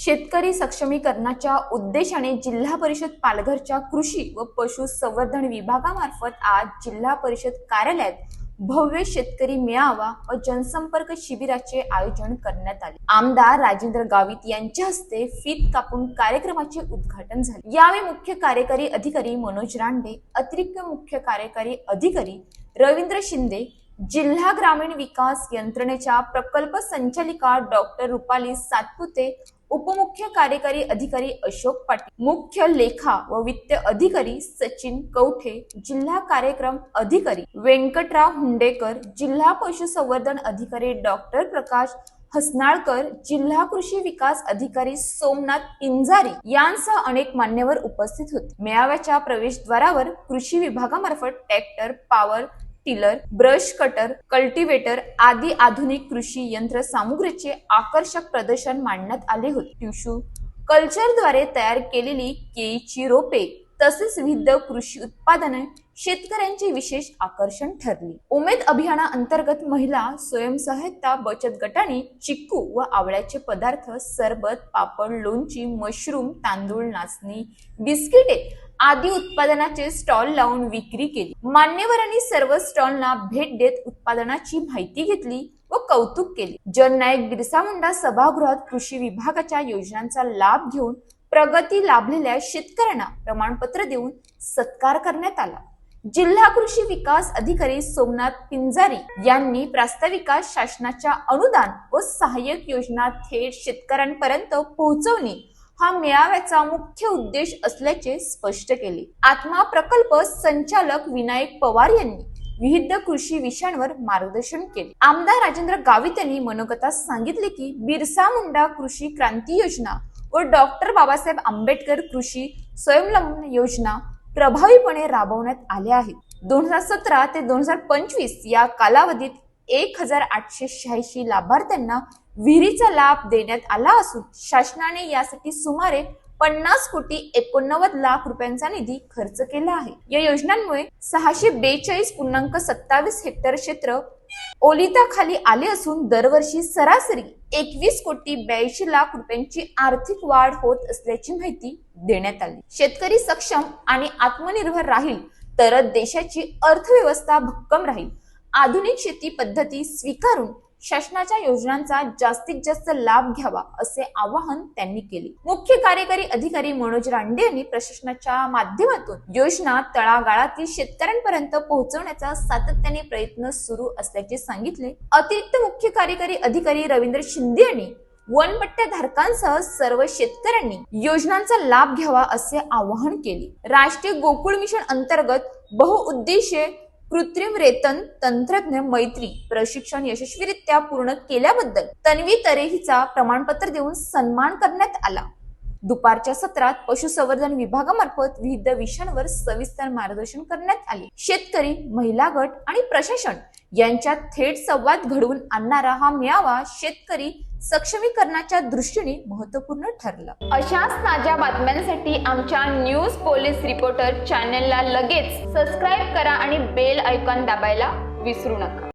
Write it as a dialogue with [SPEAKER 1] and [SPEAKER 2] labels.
[SPEAKER 1] शेतकरी सक्षमीकरणाच्या उद्देशाने जिल्हा परिषद पालघरच्या कृषी व पशु संवर्धन विभागामार्फत आज जिल्हा परिषद कार्यालयात भव्य शेतकरी मेळावा व जनसंपर्क शिबिराचे आयोजन करण्यात आले. आमदार राजेंद्र गावित यांच्या हस्ते फीत कापून कार्यक्रमाचे उद्घाटन झाले. यावेळी मुख्य कार्यकारी अधिकारी मनोज रांडे अतिरिक्त मुख्य कार्यकारी अधिकारी रवींद्र शिंदे जिल्हा ग्रामीण विकास यंत्रणेच्या प्रकल्प संचालिका डॉक्टर रुपाली सातपुते उपमुख्य कार्यकारी अधिकारी अशोक पाटील मुख्य लेखा व वित्त अधिकारी सचिन कवठे जिल्हा कार्यक्रम अधिकारी व्यंकटराव हुंडेकर जिल्हा पशुसंवर्धन अधिकारी डॉक्टर प्रकाश हसनाळकर जिल्हा कृषी विकास अधिकारी सोमनाथ पिंजारी यांसह अनेक मान्यवर उपस्थित होते. मेळाव्याच्या प्रवेशद्वारावर कृषी विभागामार्फत tractor power tiller brush cutter cultivator आदी आधुनिक कृषी यंत्र सामुग्रीचे आकर्षक प्रदर्शन मांडण्यात आले होते. ट्युशू कल्चरद्वारे तयार केलेली केळीची रोपे तसेच विविध कृषी उत्पादने शेतकऱ्यांचे विशेष आकर्षण ठरली. उमेद अभियाना अंतर्गत महिला स्वयंसहायता बचत गटाने चिक्कू व आवळ्याचे पदार्थ सरबत पापड लोणची मशरूम तांदूळ नाचणी बिस्किटे आदी उत्पादनाचे स्टॉल लावून विक्री केली. मान्यवरांनी सर्व स्टॉलना भेट देत उत्पादनाची माहिती घेतली व कौतुक केले. जननायक बिरसा मुंडा सभागृहात कृषी विभागाच्या योजनांचा लाभ घेऊन प्रगती लाभलेल्या शेतकऱ्यांना प्रमाणपत्र देऊन सत्कार करण्यात आला. जिल्हा कृषी विकास अधिकारी सोमनाथ पिंजारी यांनी प्रास्ताविकास शासनाच्या अनुदान व सहाय्यक योजना थेट शेतकऱ्यांपर्यंत पोहोचवणे हा मेळाव्याचा मुख्य उद्देश असल्याचे स्पष्ट केले. आत्मा प्रकल्प संचालक विनायक पवार यांनी विविध कृषी विषयांवर मार्गदर्शन केले. आमदार राजेंद्र गावित यांनी मनोगतात सांगितले की बिरसा मुंडा कृषी क्रांती योजना व डॉक्टर बाबासाहेब आंबेडकर कृषी स्वयंलंबन योजना प्रभावीपणे राबवण्यात आल्या आहेत. दोन हजार सतरा ते दोन हजार पंचवीस या कालावधीत एक हजार आठशे शहाऐंशी लाभार्थ्यांना विहिरीचा लाभ देण्यात आला असून शासनाने यासाठी सुमारे पन्नास कोटी एकोणनव्वद लाख रुपयांचा निधी खर्च केला आहे. या योजनांमुळे सहाशे बेचाळीस पूर्णांक सत्तावीस हेक्टर क्षेत्र ओलिताखाली आले असून दरवर्षी सरासरी एकवीस कोटी ब्याऐंशी लाख रुपयांची आर्थिक वाढ होत असल्याची माहिती देण्यात आली. शेतकरी सक्षम आणि आत्मनिर्भर राहील तरच देशाची अर्थव्यवस्था भक्कम राहील. आधुनिक शेती पद्धती स्वीकारून शासनाच्या योजनांचा जास्तीत जास्त लाभ घ्यावा असे आवाहन त्यांनी केले. मुख्य कार्यकारी अधिकारी मनोज रांडे यांनी प्रशासनाच्या माध्यमातून योजना तळागाळातील शेतकऱ्यांपर्यंत पोहोचवण्याचा सातत्याने प्रयत्न सुरू असल्याचे सांगितले. अतिरिक्त मुख्य कार्यकारी अधिकारी रवींद्र शिंदे यांनी वनपट्ट्या धारकांसह सर्व शेतकऱ्यांनी योजनांचा लाभ घ्यावा असे आवाहन केले. राष्ट्रीय गोकुळ मिशन अंतर्गत बहुउद्देशीय कृत्रिम रेतन तंत्रज्ञ मैत्री प्रशिक्षण यशस्वीरित्या पूर्ण केल्याबद्दल तन्वी तरे हिचा प्रमाणपत्र देऊन सन्मान करण्यात आला. दुपारच्या सत्रात पशुसंवर्धन विभागामार्फत विविध विषयांवर सविस्तर मार्गदर्शन करण्यात आले. शेतकरी महिला गट आणि प्रशासन यांच्यात थेट संवाद घडवून आणणारा हा मेळावा शेतकरी सक्षमीकरणाच्या दृष्टीने महत्त्वपूर्ण ठरला. अशाच ताज्या बातम्यांसाठी आमच्या न्यूज पोलीस रिपोर्टर चॅनेलला लगेच सबस्क्राईब करा आणि बेल आयकॉन दाबायला विसरू नका.